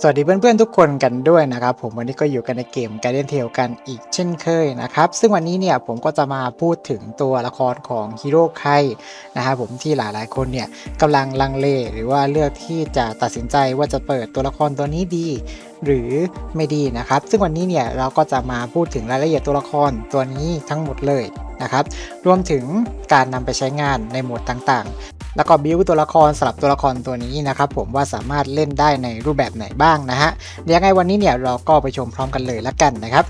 สวัสดีเพื่อนๆทุกคนกันด้วยนะครับ ผมวันนี้ก็อยู่กันในเกม Guardian Tale กันอีกเช่นเคยนะครับ ซึ่งวันนี้เนี่ยผมก็จะมาพูดถึงตัวละครของฮีโร่ไคนะครับผมที่หลายๆคนเนี่ยกำลังลังเลหรือว่าเลือกที่จะตัดสินใจว่าจะเปิดตัวละครตัวนี้ดี หรือไม่ดีนะครับ ซึ่งวันนี้เนี่ยเราก็จะมาพูดถึงรายละเอียดตัวละครตัวนี้ทั้งหมดเลยนะครับ รวมถึงการนำไปใช้งานในโหมดต่าง แล้วก็บิวตัวละครสำหรับตัวละครตัวนี้นะครับผมว่าสามารถเล่นได้ในรูปแบบไหนบ้างนะฮะเดี๋ยวไงวันนี้เนี่ยเราก็ไปชมพร้อมกันเลยละกันนะครับ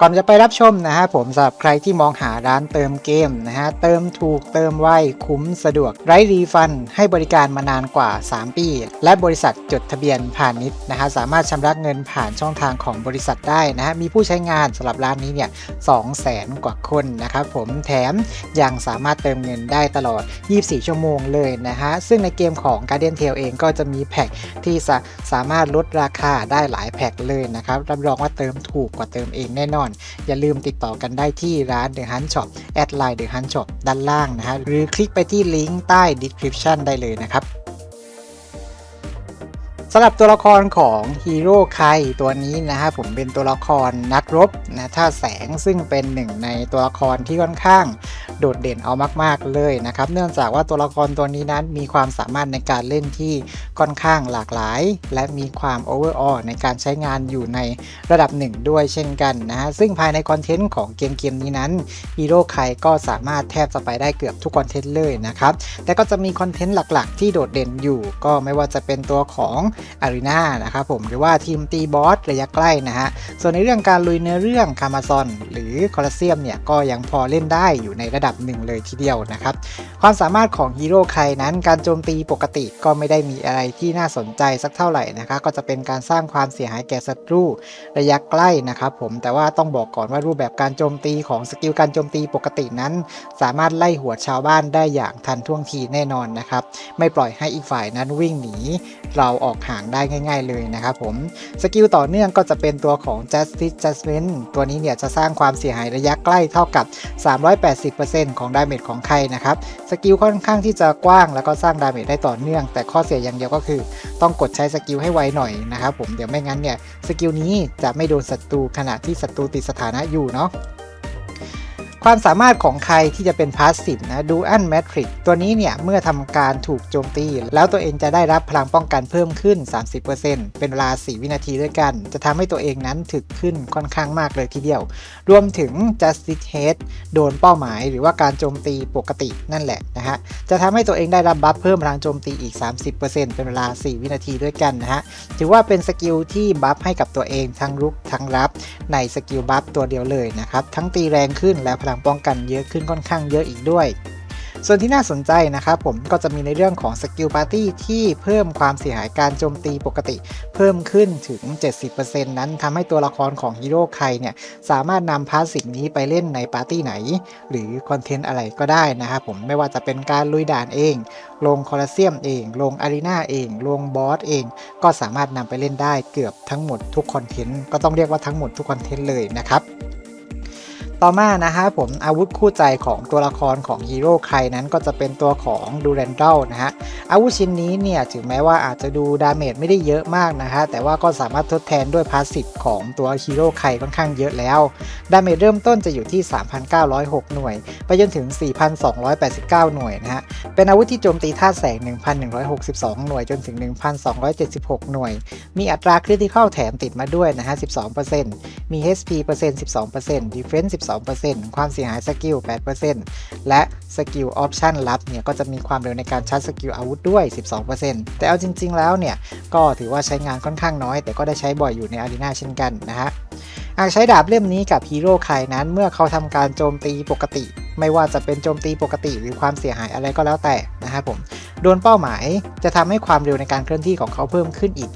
ก่อนจะไปรับชมนะฮะผมสำหรับใครที่มองหาร้านเติมเกมนะฮะเติมถูกเติมไวคุ้มสะดวกไร้รีฟัน ให้บริการมานานกว่า 3 ปี และบริษัทจดทะเบียนผ่านนิดนะฮะสามารถชำระเงินผ่านช่องทางของบริษัทได้นะฮะมีผู้ใช้งานสำหรับร้านนี้เนี่ย2แสนกว่าคนนะครับผมแถมยังสามารถเติมเงินได้ตลอด 24 ชั่วโมงเลยนะฮะซึ่งในเกมของ Guardian Tale เองก็จะมีแพ็กที่สาสามารถลดราคาได้หลายแพ็กเลยนะครับรับรองว่าเติมถูกกว่าเติมเองแน่นอนอย่าลืมติดต่อกันได้ที่ร้าน The Hunt Shop แอดไลน์ The Hunt Shop ด้านล่างนะฮะหรือคลิกไปที่ลิงก์ใต้ description ได้เลยนะครับสำหรับตัวละครของฮีโร่ไคตัวนี้นะฮะผมเป็นตัวละครนักรบนะท่าแสงซึ่งเป็นหนึ่งในตัวละครที่ค่อนข้าง โดดเด่นเอามากๆเลยนะครับ เนื่องจากว่าตัวละครตัวนี้นั้นมีความสามารถในการเล่นที่ค่อนข้างหลากหลาย และมีความโอเวอร์ออในการใช้งานอยู่ในระดับหนึ่งด้วยเช่นกันนะฮะซึ่งภายในคอนเทนต์ของเกมเกมนี้นั้นฮีโร่ไครก็สามารถแทบจะไปได้เกือบทุกคอนเทนต์เลยนะครับแต่ก็จะมีคอนเทนต์หลักๆ ที่โดดเด่นอยู่ ก็ไม่ว่าจะเป็นตัวของอารีนานะครับผมหรือว่าทีมตีบอสระยะใกล้นะฮะส่วนในเรื่องการลุยเนื้อเรื่องคามาซอนหรือคอลเซียมเนี่ยก็ยังพอเล่นได้อยู่ในระดับหนึ่งเลยทีเดียวนะครับ ความสามารถของฮีโร่ไครนั้นการโจมตีปกติก็ไม่ได้มีอะไรที่น่าสนใจสักเท่าไหร่นะคะก็จะเป็นการสร้างความเสียหายแก่ศัตรูระยะใกล้นะครับผมแต่ว่าต้องบอกก่อนว่ารูปแบบการโจมตีของสกิลการโจมตีปกตินั้น สามารถไล่หัวชาวบ้านได้อย่างทันท่วงทีแน่นอนนะครับ ไม่ปล่อยให้อีกฝ่ายนั้นวิ่งหนี เราออกห่างได้ง่าย ๆ เลยนะครับผมสกิลต่อเนื่องก็จะเป็นตัวของ Justice Judgment ตัวนี้เนี่ยจะสร้างความเสียหายระยะใกล้เท่ากับ 380%ของดาเมจของใครนะครับสกิลค่อนข้างที่จะกว้างแล้วก็สร้างดาเมจได้ต่อเนื่อง แต่ข้อเสียอย่างเดียวก็คือ ต้องกดใช้สกิลให้ไวหน่อยนะครับผมเดี๋ยวไม่งั้นเนี่ยสกิลนี้จะไม่โดนศัตรูขณะที่ศัตรูติดสถานะอยู่เนาะ ความสามารถของใครที่จะเป็นพาสซีฟนะดูอันแมทริกตัวนี้เนี่ย เมื่อทำการถูกโจมตี แล้วตัวเองจะได้รับพลังป้องกันเพิ่มขึ้น 30%เป็นเวลา 4 วินาทีด้วยกัน จะทำให้ตัวเองนั้นถึกขึ้นค่อนข้างมากเลยทีเดียว รวมถึง Justice Head โดนเป้าหมายหรือว่าการโจมตีปกตินั่นแหละนะฮะ จะทำให้ตัวเองได้รับบัฟเพิ่มพลังโจมตีอีก 30%เป็นเวลา 4 วินาทีด้วยกันนะฮะ ถือว่าเป็นสกิลที่บัฟให้กับตัวเองทั้งรุกทั้งรับในสกิลบัฟตัวเดียวเลยนะครับ ทั้งตีแรงขึ้นและพลังป้องกันเยอะขึ้นค่อนข้างเยอะอีกด้วย ส่วนที่น่าสนใจนะครับผมก็จะมีในเรื่องของสกิลปาร์ตี้ที่เพิ่มความเสียหายการโจมตีปกติ เพิ่มขึ้นถึง 70%นั้นทำให้ตัวละครของฮีโร่ใครเนี่ยสามารถนำพาสสิ่งนี้ไปเล่นในปาร์ตี้ไหน หรือคอนเทนต์อะไรก็ได้นะครับผมไม่ว่าจะเป็นการลุยด่านเองลงคอลเซียมเองลงอารีนาเองลงบอสเอง ก็สามารถนำไปเล่นได้เกือบทั้งหมดทุกคอนเทนต์ก็ต้องเรียกว่าทั้งหมดทุกคอนเทนต์เลยนะครับ ต่อมานะฮะผมอาวุธคู่ใจของตัวละครของฮีโร่ใครนั้นก็จะเป็นตัวของดูแรนดัลนะฮะอาวุธชิ้นนี้เนี่ยถึงแม้ว่าอาจจะดูดาเมจไม่ได้เยอะมากนะฮะแต่ว่าก็สามารถทดแทนด้วยพาสซีฟของตัวฮีโร่ใครค่อนข้างเยอะแล้วดาเมจเริ่มต้นจะอยู่ที่ 3,906 หน่วย ไปจนถึง 4,289 หน่วยนะฮะเป็นอาวุธที่โจมตีธาตุแสง 1,162 หน่วยจนถึง 1,276 หน่วย มีอัตราคริติคอลแถมติดมาด้วยนะฮะ12%มี HP เปอร์เซ็นต์12% Defense 12%ความเสียหายสกิล 8%และสกิลออปชันลับเนี่ยก็จะมีความเร็วในการชาร์จสกิลอาวุธด้วย 12%แต่เอาจริง ๆ แล้วเนี่ย ก็ถือว่าใช้งานค่อนข้างน้อย แต่ก็ได้ใช้บ่อยอยู่ในอารีนาเช่นกันนะฮะหากใช้ดาบเล่มนี้กับฮีโร่ใครนั้นเมื่อเขาทำการโจมตีปกติ ไม่ว่าจะเป็นโจมตีปกติหรือความเสียหายอะไรก็แล้วแต่นะครับผม โดนเป้าหมายจะทำให้ความเร็วในการเคลื่อนที่ของเขาเพิ่มขึ้นอีก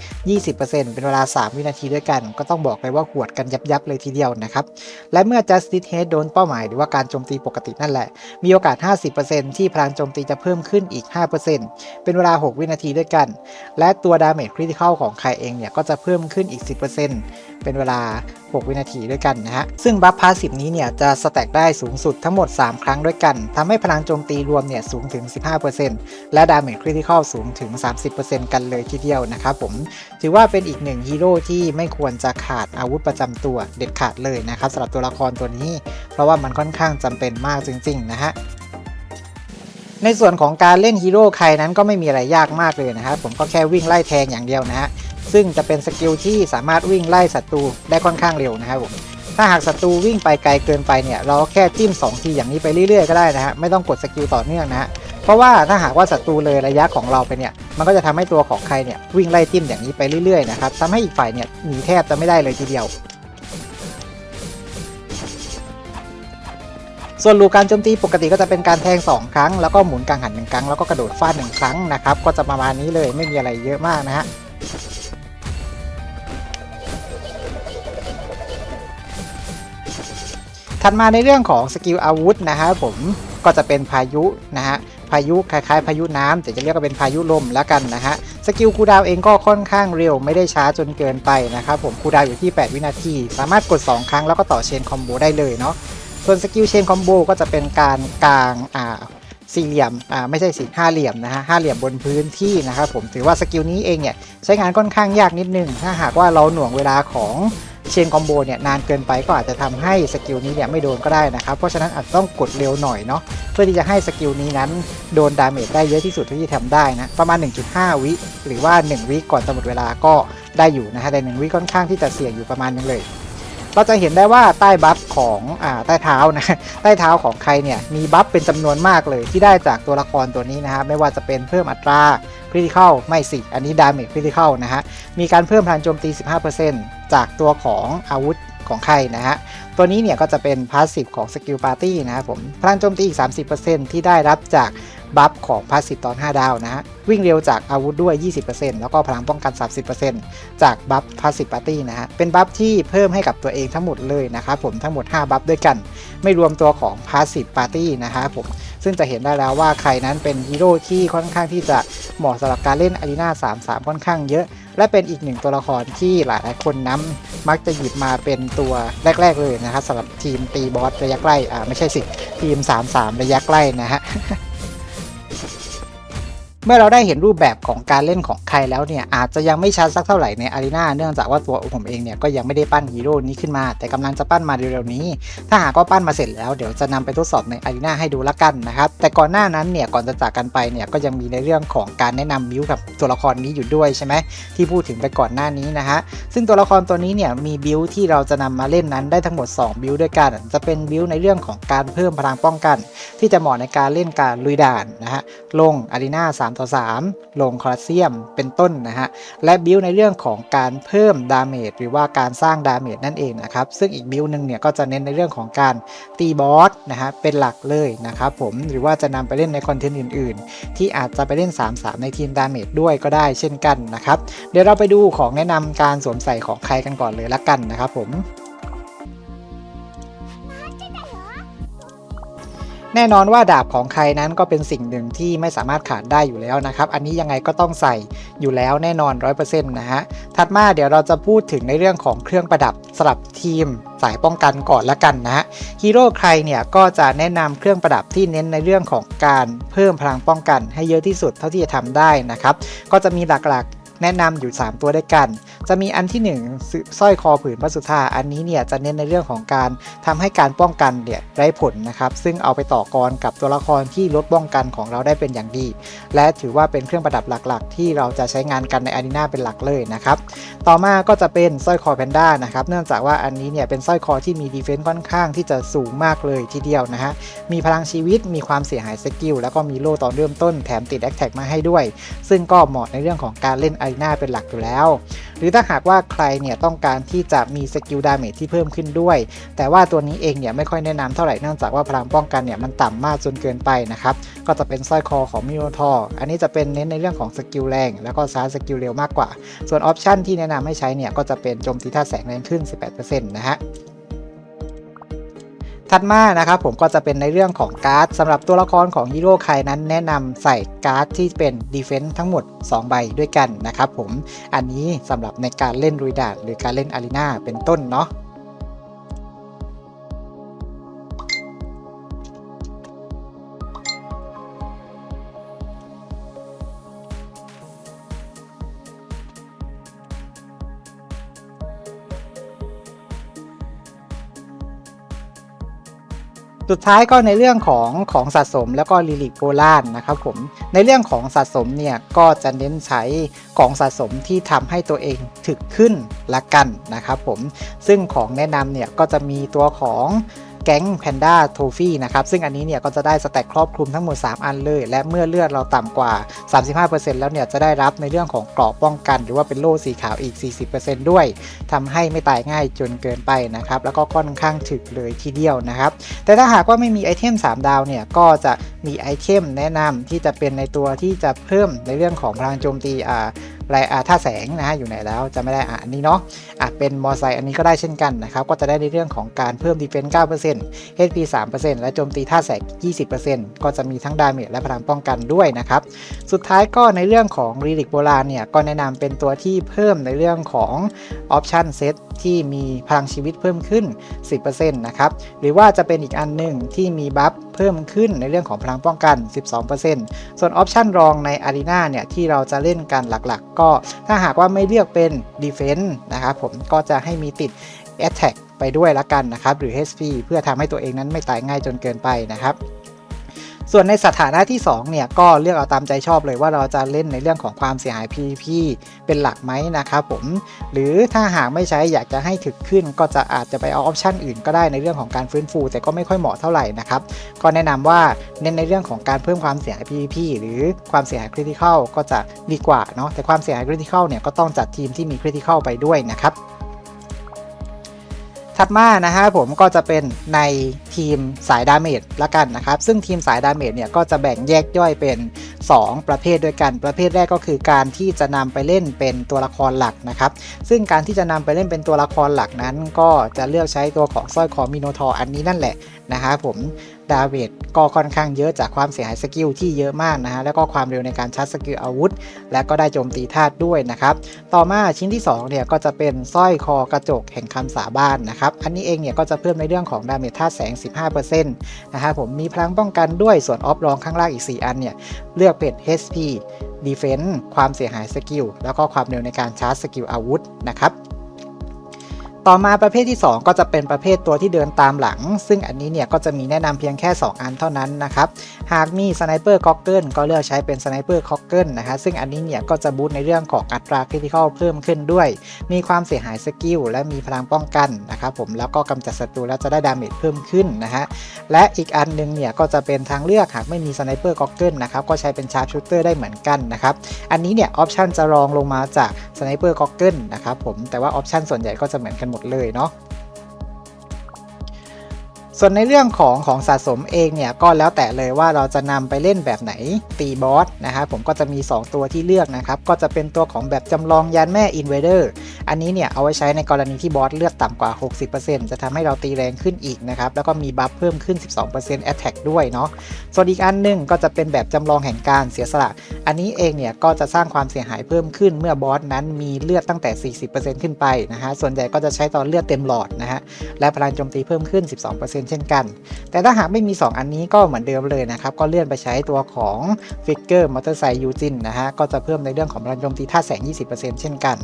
20%เป็นเวลา 3 วินาทีด้วยกัน ก็ต้องบอกเลยว่าหวดกันยับยับเลยทีเดียวนะครับ และเมื่อ Justice Head โดนเป้าหมายหรือว่าการโจมตีปกตินั่นแหละ มีโอกาส 50%ที่พลังโจมตีจะเพิ่มขึ้นอีก 5%เป็นเวลา 6 วินาทีด้วยกัน และตัว Damage Critical ของใครเองเนี่ยก็จะเพิ่มขึ้นอีก 10%เป็นเวลา 6 วินาทีด้วยกันนะฮะ ซึ่งบัฟพาสซีฟนี้เนี่ยจะสแต็กได้สูงสุดทั้งหมด 3 ครั้งด้วยกันทำให้พลังโจมตีรวมเนี่ยสูงถึง 15%และดาเมจคริติคอลสูงถึง 30%กันเลยทีเดียวนะครับผม ถือว่าเป็นอีกหนึ่งฮีโร่ที่ไม่ควรจะขาดอาวุธประจำตัวเด็ดขาดเลยนะครับสำหรับตัวละครตัวนี้ เพราะว่ามันค่อนข้างจำเป็นมากจริง ๆ นะฮะในส่วนของการเล่นฮีโร่ใครนั้นก็ไม่มีอะไรยากมากเลยนะครับผมก็แค่วิ่งไล่แทงอย่างเดียวนะฮะ ซึ่งจะเป็นสกิลที่สามารถวิ่งไล่ศัตรูได้ค่อนข้างเร็วนะครับผมถ้าหากศัตรูวิ่งไปไกลเกินไปเนี่ยเราแค่จิ้ม2ทีอย่างนี้ไปเรื่อยๆก็ได้นะฮะไม่ต้องกดสกิลต่อเนื่องนะฮะเพราะว่าถ้าหากว่าศัตรูเลยระยะของเราไปเนี่ยมันก็จะทำให้ตัวของใครเนี่ยวิ่งไล่จิ้มอย่างนี้ไปเรื่อยๆนะครับทำให้อีกฝ่ายเนี่ยหนีแทบจะไม่ได้เลยทีเดียวส่วนลูกการโจมตีปกติก็จะเป็นการแทง 2 ครั้ง แล้วก็หมุนกังหันหนึ่งครั้ง แล้วก็กระโดดฟาดหนึ่งครั้งนะครับ ก็จะประมาณนี้เลยไม่มีอะไรเยอะมากนะฮะ ถัดมาในเรื่องของสกิลอาวุธนะฮะผมก็จะเป็นพายุนะฮะพายุคล้ายๆ พายุน้ำแต่จะเรียกว่าเป็นพายุลมแล้วกันนะฮะสกิลคูดาวเองก็ค่อนข้างเร็วไม่ได้ช้าจนเกินไปนะครับผมคูดาวอยู่ที่ 8 วินาที สามารถกด 2 ครั้งแล้วก็ต่อเชนคอมโบได้เลยเนาะส่วนสกิลเชนคอมโบก็จะเป็นการกลางอ่าสี่เหลี่ยม อ่า ไม่ใช่สี่ห้าเหลี่ยมนะฮะห้าเหลี่ยมบนพื้นที่นะครับผม ถือว่าสกิลนี้เองเนี่ย ใช้งานค่อนข้างยากนิดนึง ถ้าหากว่าเราหน่วงเวลาของ เชนคอมโบเนี่ยนานเกินไปก็อาจจะทำให้สกิลนี้เนี่ยไม่โดนก็ได้นะครับ เพราะฉะนั้นอาจจะต้องกดเร็วหน่อยเนาะเพื่อที่จะให้สกิลนี้นั้นโดนดาเมจได้เยอะที่สุดที่จะทำได้นะ ประมาณ 1.5 วิหรือว่า 1 วิก่อนจะหมดเวลาก็ได้อยู่นะฮะแต่1วิค่อนข้างที่จะเสี่ยงอยู่ประมาณนึงเลย เราจะเห็นได้ว่าใต้บัฟของอ่าใต้เท้านะใต้เท้าของใครเนี่ยมีบัฟเป็นจำนวนมากเลยที่ได้จากตัวละครตัวนี้นะฮะไม่ว่าจะเป็นเพิ่มอัตราคริติคอลไม่สิ อันนี้ดาเมจคริติคอลนะฮะมีการเพิ่มพลังโจมตี 15% จากตัวของอาวุธของใครนะฮะ ตัวนี้เนี่ยก็จะเป็นพาสซีฟของสกิลปาร์ตี้นะครับผม พลังโจมตีอีก 30%ที่ได้รับจากบัฟของพาสซีฟตอน 5 ดาวนะฮะ วิ่งเร็วจากอาวุธด้วย 20%แล้วก็พลังป้องกัน 30%จากบัฟพาสซีฟปาร์ตี้นะฮะ เป็นบัฟที่เพิ่มให้กับตัวเองทั้งหมดเลยนะครับผมทั้งหมด 5 บัฟด้วยกัน ไม่รวมตัวของพาสซีฟปาร์ตี้นะครับผม ซึ่งจะเห็นได้แล้วว่าใครนั้นเป็นฮีโร่ที่ค่อนข้างที่จะเหมาะสำหรับการเล่นอารีนา3-3 ค่อนข้างเยอะ และเป็นอีกหนึ่งตัวละครที่หลายๆคนนั้นมักจะหยิบมาเป็นตัวแรก ๆ เลยนะครับสำหรับทีมตีบอสระยะใกล้อ่าไม่ใช่สิทีม 3-3 ระยะใกล้นะฮะ เมื่อเราได้เห็นรูปแบบของการเล่นของใครแล้วเนี่ยอาจจะยังไม่ชัดสักเท่าไหร่ในอารีนาเนื่องจากว่าตัวผมเองเนี่ยก็ยังไม่ได้ปั้นฮีโร่นี้ขึ้นมา แต่กำลังจะปั้นมาเร็วๆนี้ ถ้าหากว่าปั้นมาเสร็จแล้วเดี๋ยวจะนำไปทดสอบในอารีนาให้ดูละกันนะครับแต่ก่อนหน้านั้นเนี่ยก่อนจะจากกันไปเนี่ยก็ยังมีในเรื่องของการแนะนำบิวกับตัวละครนี้อยู่ด้วยใช่ไหมที่พูดถึงไปก่อนหน้านี้นะฮะซึ่งตัวละครตัวนี้เนี่ยมีบิวที่เราจะนำมาเล่นนั้นได้ทั้งหมด 2 บิวด้วยกัน จะเป็นบิวในเรื่องของการเพิ่มพลังป้องกัน ที่จะเหมาะในการเล่นการลุยด่านนะฮะลงอารีนา3 ต่อ 3 ลงคอลอสเซียมเป็นต้นนะฮะ และบิวในเรื่องของการเพิ่มดาเมจหรือว่าการสร้างดาเมจนั่นเองนะครับ ซึ่งอีกบิวหนึ่งเนี่ยก็จะเน้นในเรื่องของการตีบอสนะฮะเป็นหลักเลยนะครับผมหรือว่าจะนำไปเล่นในคอนเทนต์อื่น ๆ ที่อาจจะไปเล่น 3-3 ในทีมดาเมจด้วยก็ได้เช่นกันนะครับ เดี๋ยวเราไปดูของแนะนำการสวมใส่ของใครกันก่อนเลยละกันนะครับผม แน่นอนว่าดาบของใครนั้นก็เป็นสิ่งหนึ่งที่ไม่สามารถขาดได้อยู่แล้วนะครับ อันนี้ยังไงก็ต้องใส่อยู่แล้วแน่นอน 100%นะฮะ ถัดมาเดี๋ยวเราจะพูดถึงในเรื่องของเครื่องประดับสำหรับทีมสายป้องกันก่อนละกันนะฮะ ฮีโร่ใครเนี่ยก็จะแนะนำเครื่องประดับที่เน้นในเรื่องของการเพิ่มพลังป้องกันให้เยอะที่สุดเท่าที่จะทำได้นะครับ ก็จะมีหลักๆ แนะนำอยู่ 3 ตัวด้วยกัน จะมีอันที่1สร้อยคอผืนพระสุธาอันนี้เนี่ยจะเน้นในเรื่องของการทำให้การป้องกันเนี่ยได้ผลนะครับ ซึ่งเอาไปต่อกรกับตัวละครที่ลดป้องกันของเราได้เป็นอย่างดี และถือว่าเป็นเครื่องประดับหลักๆ ที่เราจะใช้งานกันในอารีนาเป็นหลักเลยนะครับ ต่อมาก็จะเป็นสร้อยคอแพนด้านะครับ เนื่องจากว่าอันนี้เนี่ยเป็นสร้อยคอที่มีดีเฟนซ์ค่อนข้างที่จะสูงมากเลยทีเดียวนะฮะ มีพลังชีวิต มีความเสียหายสกิล แล้วก็มีโล่ตอนเริ่มต้นแถมติดแอคแท็กมาให้ด้วย ซึ่งก็เหมาะในเรื่องของการเล่นอารีนาเป็นหลักอยู่แล้ว หรือถ้าหากว่าใครเนี่ยต้องการที่จะมีสกิลดาเมจที่เพิ่มขึ้นด้วย แต่ว่าตัวนี้เองเนี่ยไม่ค่อยแนะนำเท่าไหร่เนื่องจากว่าพลังป้องกันเนี่ยมันต่ำมากจนเกินไปนะครับก็จะเป็นสร้อยคอของมิโนทอร์อันนี้จะเป็นเน้นในเรื่องของสกิลแรง แล้วก็ซาร์สกิลเร็วมากกว่า ส่วนออปชันที่แนะนำให้ใช้เนี่ยก็จะเป็นโจมตีท่าแสงแรงขึ้น 18%นะฮะ ถัดมานะครับผมก็จะเป็นในเรื่องของการ์ดสำหรับตัวละครของฮีโร่ใครนั้นแนะนำใส่การ์ดที่เป็นดีเฟนซ์ทั้งหมด 2 ใบด้วยกันนะครับผมอันนี้สำหรับในการเล่นรุยดาดหรือการเล่นอารีนาเป็นต้นเนาะ สุดท้ายก็ในเรื่องของของสะสมแล้วก็ลิลิกโบรานนะครับผมในเรื่องของสะสมเนี่ยก็จะเน้นใช้ของสะสมที่ทำให้ตัวเองถึกขึ้นละกันนะครับผมซึ่งของแนะนำเนี่ยก็จะมีตัวของ แก๊งแพนด้าโทฟี่นะครับ ซึ่งอันนี้เนี่ยก็จะได้สแต็กครอบคลุมทั้งหมด 3 อันเลย และเมื่อเลือดเราต่ำกว่า 35%แล้วเนี่ยจะได้รับในเรื่องของเกราะป้องกัน หรือว่าเป็นโล่สีขาวอีก 40%ด้วยทำให้ไม่ตายง่ายจนเกินไปนะครับ แล้วก็ค่อนข้างถึกเลยทีเดียวนะครับ แต่ถ้าหากว่าไม่มีไอเทม 3 ดาวเนี่ยก็จะมีไอเทมแนะนำที่จะเป็นในตัวที่จะเพิ่มในเรื่องของพลังโจมตีอ่า ไรอาท่าแสงนะฮะอยู่ไหนแล้วจะไม่ได้อะอันนี้เนาะอะเป็นมอไซค์อันนี้ก็ได้เช่นกันนะครับก็จะได้ในเรื่องของการเพิ่มดีเฟนซ์9% HP 3%และโจมตีท่าแสง 20%ก็จะมีทั้งดาเมจและพลังป้องกันด้วยนะครับสุดท้ายก็ในเรื่องของรีลิกโบราณเนี่ยก็แนะนำเป็นตัวที่เพิ่มในเรื่องของออปชันเซต ที่มีพลังชีวิตเพิ่มขึ้น 10%นะครับหรือว่าจะเป็นอีกอันหนึ่งที่มีบัฟเพิ่มขึ้นในเรื่องของพลังป้องกัน 12%ส่วนออปชันรองในอารีนาเนี่ยที่เราจะเล่นกันหลักๆ ก็ถ้าหากว่าไม่เลือกเป็น Defense นะครับผมก็จะให้มีติด Attack ไปด้วยละกันนะครับหรือ HP เพื่อทำให้ตัวเองนั้นไม่ตายง่ายจนเกินไปนะครับ ส่วนในสถานะที่2เนี่ยก็เลือกเอาตามใจชอบเลยว่าเราจะเล่นในเรื่องของความเสียหาย PVP เป็นหลักไหมนะครับผม หรือถ้าหากไม่ใช้อยากจะให้ถึกขึ้นก็จะอาจจะไปเอาออปชันอื่นก็ได้ในเรื่องของการฟื้นฟู แต่ก็ไม่ค่อยเหมาะเท่าไหร่นะครับ ก็แนะนำว่าเน้นในเรื่องของการเพิ่มความเสียหาย PVP หรือความเสียหาย Critical ก็จะดีกว่าเนาะแต่ความเสียหาย Critical เนี่ยก็ต้องจัดทีมที่มี Critical ไปด้วยนะครับ ถัดมานะฮะผมก็จะเป็นในทีมสายดาเมจละกันนะครับ ซึ่งทีมสายดาเมจเนี่ยก็จะแบ่งแยกย่อยเป็น 2 ประเภทด้วยกัน ประเภทแรกก็คือการที่จะนำไปเล่นเป็นตัวละครหลักนะครับ ซึ่งการที่จะนำไปเล่นเป็นตัวละครหลักนั้น ก็จะเลือกใช้ตัวของสร้อยคอมิโนทอร์อันนี้นั่นแหละนะฮะผมดาเมจก็ค่อนข้างเยอะจากความเสียหายสกิลที่เยอะมากนะฮะแล้วก็ความเร็วในการชาร์จสกิลอาวุธ และก็ได้โจมตีธาตุด้วยนะครับ ต่อมาชิ้นที่2เนี่ยก็จะเป็นสร้อยคอกระจกแห่งคำสาบานนะครับ อันนี้เองเนี่ยก็จะเพิ่มในเรื่องของดาเมจธาตุแสง 15%นะฮะผมมีพลังป้องกันด้วยส่วนออฟรองข้างล่างอีก 4 อันเนี่ยเลือกเป็ด HP Defense ความเสียหายสกิลแล้วก็ความเร็วในการชาร์จสกิลอาวุธนะครับ ต่อมาประเภทที่ 2 ก็จะเป็นประเภทตัวที่เดินตามหลัง ซึ่งอันนี้เนี่ยก็จะมีแนะนำเพียงแค่ 2 อันเท่านั้นนะครับหากมีสไนเปอร์ค็อกเกิลก็เลือกใช้เป็นสไนเปอร์ค็อกเกิลนะฮะซึ่งอันนี้เนี่ยก็จะบูตในเรื่องของอัตราคริติคอลเพิ่มขึ้นด้วย มีความเสียหายสกิลและมีพลังป้องกันนะครับผมแล้วก็กำจัดศัตรูแล้วจะได้ดาเมจเพิ่มขึ้นนะฮะและอีกอันหนึงเนี่ยก็จะเป็นทางเลือกหากไม่มีสไนเปอร์ค็อกเกิลนะครับก็ใช้เป็นชาร์ปชูเตอร์ได้เหมือนกันนะครับอันนี้เนี่ยออปชันจะรองลงมาจากสไนเปอร์ค็อกเกิลนะครับผมแต่ว่าออปชันส่วนใหญ่ก็จะเหมือนกันหมดเลยเนาะ ส่วนในเรื่องของของสะสมเองเนี่ยก็แล้วแต่เลยว่าเราจะนำไปเล่นแบบไหนตีบอสนะครับผมก็จะมี 2 ตัวที่เลือกนะครับก็จะเป็นตัวของแบบจำลองยานแม่ Invader อันนี้เนี่ยเอาไว้ใช้ในกรณีที่บอสเลือดต่ำกว่า 60%จะทำให้เราตีแรงขึ้นอีกนะครับแล้วก็มีบัฟเพิ่มขึ้น 12% Attack ด้วยเนาะส่วนอีกอันหนึงก็จะเป็นแบบจำลองแห่งการเสียสละ อันนี้เองเนี่ยก็จะสร้างความเสียหายเพิ่มขึ้นเมื่อบอสนั้นมีเลือดตั้งแต่ 40%ขึ้นไปนะฮะส่วนใหญ่ก็จะใช้ตอนเลือดเต็มหลอดนะฮะและพลังโจมตีเพิ่มขึ้น 12%เช่นกัน แต่ถ้าหากไม่มี 2 อันนี้ก็เหมือนเดิมเลยนะครับ ก็เลื่อนไปใช้ตัวของฟิกเกอร์มอเตอร์ไซค์ยูจินนะฮะ ก็จะเพิ่มในเรื่องของพลังโจมตีท่าแสง 20%เช่นกัน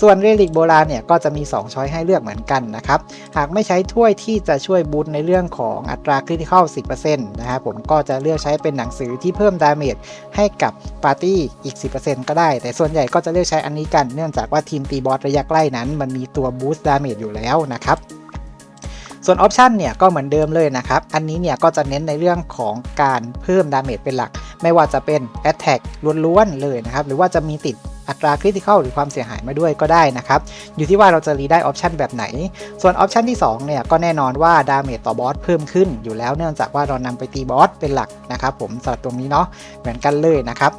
ส่วนเรลิกโบราณเนี่ยก็จะมี 2 ช้อยให้เลือกเหมือนกันนะครับ หากไม่ใช้ถ้วยที่จะช่วยบูตในเรื่องของอัตราคริติคอล10%นะครับผมก็จะเลือกใช้เป็นหนังสือที่เพิ่มดาเมจให้กับปาร์ตี้อีก 10%ก็ได้ แต่ส่วนใหญ่ก็จะเลือกใช้อันนี้กัน เนื่องจากว่าทีมตีบอสระยะใกล้นั้น มันมีตัวบูสต์ดาเมจอยู่แล้วนะครับ ส่วนออปชันเนี่ยก็เหมือนเดิมเลยนะครับ อันนี้เนี่ยก็จะเน้นในเรื่องของการเพิ่มดาเมจเป็นหลัก ไม่ว่าจะเป็น Attack ล้วนๆเลยนะครับ หรือว่าจะมีติดอัตราคริติคอลหรือความเสียหายมาด้วยก็ได้นะครับ อยู่ที่ว่าเราจะรีได้ออปชันแบบไหน ส่วนออปชันที่2เนี่ยก็แน่นอนว่าดาเมจต่อบอสเพิ่มขึ้นอยู่แล้วเนื่องจากว่าเรานำไปตีบอสเป็นหลักนะครับผมสำหรับตรงนี้เนาะเหมือนกันเลยนะครับ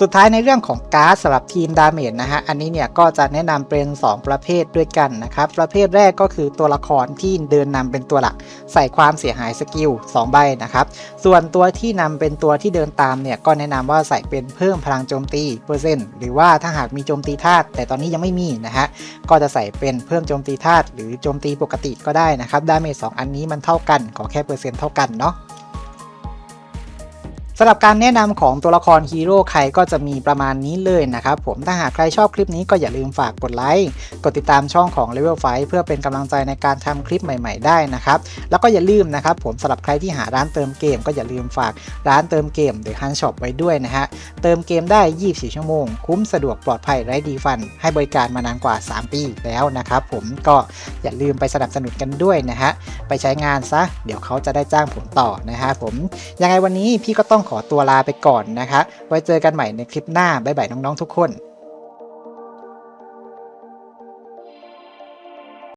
สุดท้ายในเรื่องของการ์ดสำหรับทีมดาเมจนะฮะ อันนี้เนี่ยก็จะแนะนำเป็น 2 ประเภทด้วยกันนะครับ ประเภทแรกก็คือตัวละครที่เดินนำเป็นตัวหลัก ใส่ความเสียหายสกิล2ใบนะครับ ส่วนตัวที่นำเป็นตัวที่เดินตามเนี่ยก็แนะนำว่าใส่เป็นเพิ่มพลังโจมตีเปอร์เซ็นต์หรือว่าถ้าหากมีโจมตีธาตุแต่ตอนนี้ยังไม่มีนะฮะ ก็จะใส่เป็นเพิ่มโจมตีธาตุหรือโจมตีปกติก็ได้นะครับ ดาเมจ2อันนี้มันเท่ากันขอแค่เปอร์เซ็นต์เท่ากันเนาะ สำหรับการแนะนำของตัวละครฮีโร่ใครก็จะมีประมาณนี้เลยนะครับผมถ้าหากใครชอบคลิปนี้ก็อย่าลืมฝากกดไลค์กดติดตามช่องของ Level 5เพื่อเป็นกำลังใจในการทำคลิปใหม่ ๆ ได้นะครับ แล้วก็อย่าลืมนะครับผมสำหรับใครที่หาร้านเติมเกม ก็อย่าลืมฝากร้านเติมเกม The Hunt Shop ไว้ด้วยนะฮะเติมเกมได้ 24 ชั่วโมง คุ้มสะดวกปลอดภัยไร้ดีฟัน ให้บริการมานานกว่า 3 ปีแล้วนะครับผมก็อย่าลืมไปสนับสนุนกันด้วยนะฮะไปใช้งานซะเดี๋ยวเขาจะได้จ้างผมต่อนะฮะผมยังไงวันนี้พี่ก็ต้องขอตัวลาไปก่อนนะคะ ไว้เจอกันใหม่ในคลิปหน้าบ๊ายบายน้องๆทุกคน